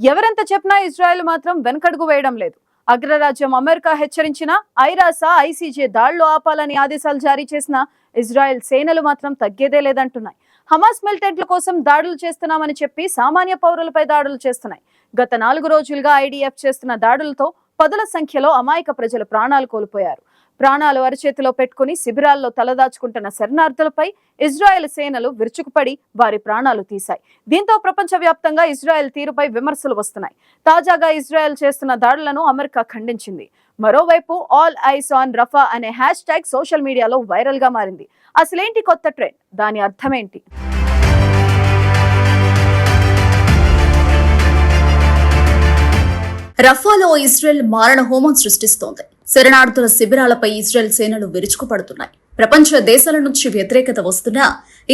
ఎవరెంత చెప్పినా ఇజ్రాయెల్ మాత్రం వెనకడుగు వేయడం లేదు. అగ్రరాజ్యం అమెరికా హెచ్చరించిన ఐరాస ఐసీజే దాడులు ఆపాలని ఆదేశాలు జారీ చేసిన ఇజ్రాయెల్ సేనలు మాత్రం తగ్గేదే లేదంటున్నాయి. హమాస్ మిలిటెంట్ల కోసం దాడులు చేస్తున్నామని చెప్పి సామాన్య పౌరులపై దాడులు చేస్తున్నాయి. గత నాలుగు రోజులుగా ఐడిఎఫ్ చేస్తున్న దాడులతో పదుల సంఖ్యలో అమాయక ప్రజలు ప్రాణాలు కోల్పోయారు. ప్రాణాలు అరచేతిలో పెట్టుకుని శిబిరాల్లో తలదాచుకుంటున్న శరణార్థులపై ఇజ్రాయెల్ సేనలు విరుచుకుపడి వారి ప్రాణాలు తీశాయి. దీంతో ప్రపంచవ్యాప్తంగా ఇజ్రాయెల్ తీరుపై విమర్శలు వస్తున్నాయి. తాజాగా ఇజ్రాయెల్ చేస్తున్న దాడులను అమెరికా ఖండించింది. మరోవైపు ఆల్ ఐస్ ఆన్ రఫా అనే హ్యాష్ ట్యాగ్ సోషల్ మీడియాలో వైరల్గా మారింది. అసలేంటి కొత్త ట్రెండ్? దాని అర్థమేంటి? రఫాలో ఇజ్రాయెల్ మారణ హోమం సృష్టిస్తోంది. శరణార్థుల శిబిరాలపై ఇజ్రాయెల్ సేనలు విరుచుకుపడుతున్నాయి. ప్రపంచ దేశాల నుంచి వ్యతిరేకత వస్తున్నా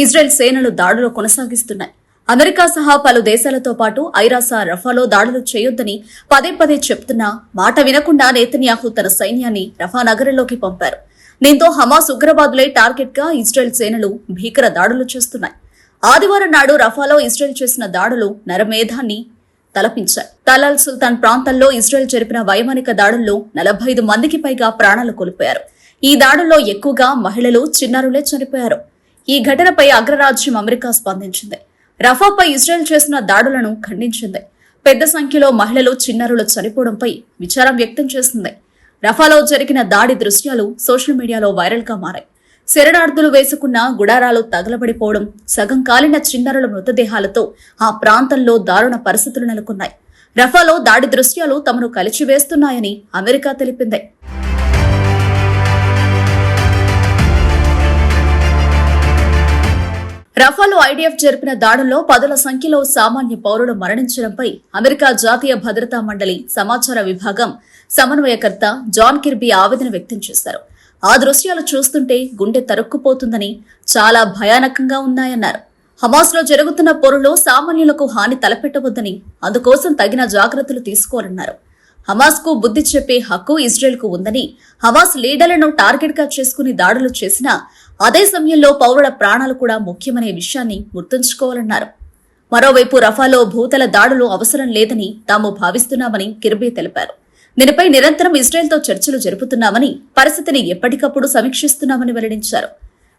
ఇజ్రాయెల్ సేనలు దాడులు కొనసాగిస్తున్నాయి. అమెరికా సహా పలు దేశాలతో పాటు ఐరాసా రఫాలో దాడులు చేయొద్దని పదే పదే చెప్తున్నా మాట వినకుండా నేతన్యాహు తన సైన్యాన్ని రఫా నగరంలోకి పంపారు. దీంతో హమాస్ ఉగ్రవాదులే టార్గెట్గా ఇజ్రాయెల్ సేనలు భీకర దాడులు చేస్తున్నాయి. ఆదివారం నాడు రఫాలో ఇజ్రాయెల్ చేసిన దాడులు నరమేధాన్ని తలపించాయి. తలాల్ సుల్తాన్ ప్రాంతంలో ఇజ్రాయెల్ జరిపిన వైమానిక దాడుల్లో నలభై ఐదు మందికి పైగా ప్రాణాలు కోల్పోయారు. ఈ దాడుల్లో ఎక్కువగా మహిళలు చిన్నారులే చనిపోయారు. ఈ ఘటనపై అగ్రరాజ్యం అమెరికా స్పందించింది. రఫాపై ఇజ్రాయెల్ చేసిన దాడులను ఖండించింది. పెద్ద సంఖ్యలో మహిళలు చిన్నారులు చనిపోవడంపై విచారం వ్యక్తం చేసింది. రఫాలో జరిగిన దాడి దృశ్యాలు సోషల్ మీడియాలో వైరల్గా మారాయి. శరణార్థులు వేసుకున్న గుడారాలు తగలబడిపోవడం సగం కాలిన చిన్నారుల మృతదేహాలతో ఆ ప్రాంతంలో దారుణ పరిస్థితులు నెలకొన్నాయి. రఫాలో దాడి దృశ్యాలు తమను కలిచివేస్తున్నాయని అమెరికా తెలిపింది. రఫాలో ఐడిఎఫ్ జరిపిన దాడుల్లో పదుల సంఖ్యలో సామాన్య పౌరులు మరణించడంపై అమెరికా జాతీయ భద్రతా మండలి సమాచార విభాగం సమన్వయకర్త జాన్ కిర్బీ ఆవేదన వ్యక్తం చేశారు. ఆ దృశ్యాలు చూస్తుంటే గుండె తరుక్కుపోతుందని చాలా భయానకంగా ఉన్నాయన్నారు. హమాస్లో జరుగుతున్న పొరులో సామాన్యులకు హాని తలపెట్టవద్దని అందుకోసం తగిన జాగ్రత్తలు తీసుకోవాలన్నారు. హమాస్కు బుద్ధి చెప్పే హక్కు ఇజ్రాయెల్కు ఉందని హమాస్ లీడర్లను టార్గెట్గా చేసుకుని దాడులు చేసినా అదే సమయంలో పౌరుల ప్రాణాలు కూడా ముఖ్యమనే విషయాన్ని గుర్తుంచుకోవాలన్నారు. మరోవైపు రఫాలో భూతల దాడులు అవసరం లేదని తాము భావిస్తున్నామని కిర్బీ తెలిపారు. దీనిపై నిరంతరం ఇజ్రాయెల్తో చర్చలు జరుపుతున్నామని పరిస్థితిని ఎప్పటికప్పుడు సమీక్షిస్తున్నామని వెల్లడించారు.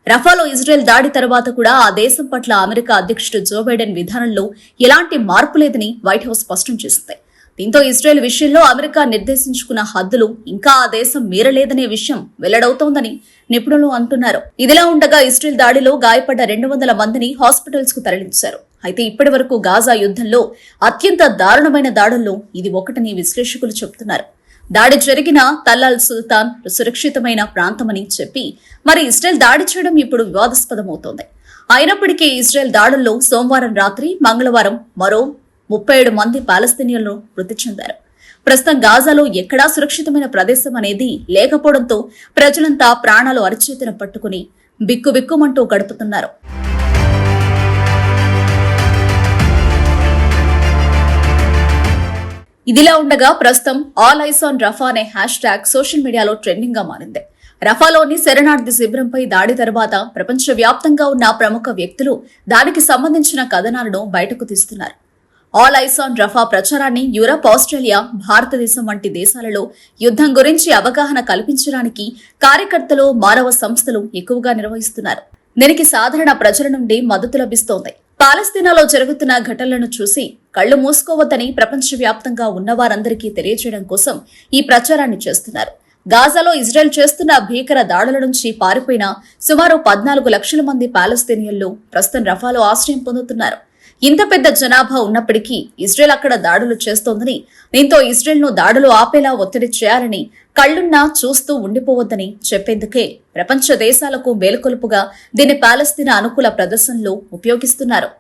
రఫాలో ఇజ్రాయెల్ దాడి తర్వాత కూడా ఆ దేశం పట్ల అమెరికా అధ్యక్షుడు జో బైడెన్ విధానంలో ఎలాంటి మార్పు లేదని వైట్ హౌస్ స్పష్టం చేసింది. దీంతో ఇస్రాయెల్ విషయంలో అమెరికా నిర్దేశించుకున్న హద్దులు ఇంకా ఆ దేశం మీరలేదనే విషయం వెల్లడవుతోందని నిపుణులు అంటున్నారు. ఇదిలా ఉండగా ఇస్రాయెల్ దాడిలో గాయపడ్డ రెండు వందల మందిని హాస్పిటల్స్కు తరలించారు. అయితే ఇప్పటి వరకు గాజా యుద్ధంలో అత్యంత దారుణమైన దాడుల్లో ఇది ఒకటని విశ్లేషకులు చెబుతున్నారు. దాడి జరిగిన తల్లాల్ సుల్తాన్ సురక్షితమైన ప్రాంతమని చెప్పి మరి ఇస్రాయెల్ దాడి చేయడం ఇప్పుడు వివాదాస్పదమవుతోంది. అయినప్పటికీ ఇస్రాయెల్ దాడుల్లో సోమవారం రాత్రి మంగళవారం మరో ముప్పై ఏడు మంది పాలస్తీనియన్లు మృతి చెందారు. ప్రస్తుతం గాజాలో ఎక్కడా సురక్షితమైన ప్రదేశం అనేది లేకపోవడంతో ప్రజలంతా ప్రాణాలు అరచేతిన పట్టుకుని బిక్కుబిక్కుమంటూ గడుపుతున్నారు. ఇదిలా ఉండగా ప్రస్తుతం ఆల్ ఐస్ ఆన్ రఫా అనే హ్యాష్ ట్యాగ్ సోషల్ మీడియాలో ట్రెండింగ్గా మారింది. రఫాలోని శరణార్థి శిబిరంపై దాడి తర్వాత ప్రపంచవ్యాప్తంగా ఉన్న ప్రముఖ వ్యక్తులు దానికి సంబంధించిన కథనాలను బయటకు తీస్తున్నారు. ఆల్ ఐస్ ఆన్ రఫా ప్రచారాన్ని యూరప్ ఆస్ట్రేలియా భారతదేశం వంటి దేశాలలో యుద్ధం గురించి అవగాహన కల్పించడానికి కార్యకర్తలు మానవ సంస్థలు ఎక్కువగా నిర్వహిస్తున్నారు. దీనికి సాధారణ ప్రజల నుండి మద్దతు లభిస్తోంది. పాలస్తీనాలో జరుగుతున్న ఘటనలను చూసి కళ్ళు మూసుకోవద్దని ప్రపంచవ్యాప్తంగా ఉన్నవారందరికీ తెలియజేయడం కోసం ఈ ప్రచారాన్ని చేస్తున్నారు. గాజాలో ఇజ్రాయెల్ చేస్తున్న భీకర దాడుల నుంచి పారిపోయిన సుమారు పద్నాలుగు లక్షల మంది పాలస్తీనియన్లు ప్రస్తుతం రఫాలో ఆశ్రయం పొందుతున్నారు. ఇంత పెద్ద జనాభా ఉన్నప్పటికీ ఇజ్రాయెల్ అక్కడ దాడులు చేస్తోందని దీంతో ఇజ్రాయెల్ను దాడులు ఆపేలా ఒత్తిడి చేయాలని కళ్ళున్నా చూస్తూ ఉండిపోవద్దని చెప్పేందుకే ప్రపంచ దేశాలకు మేలుకొలుపుగా దీన్ని పాలస్తీనా అనుకూల ప్రదర్శనలు ఉపయోగిస్తున్నారు.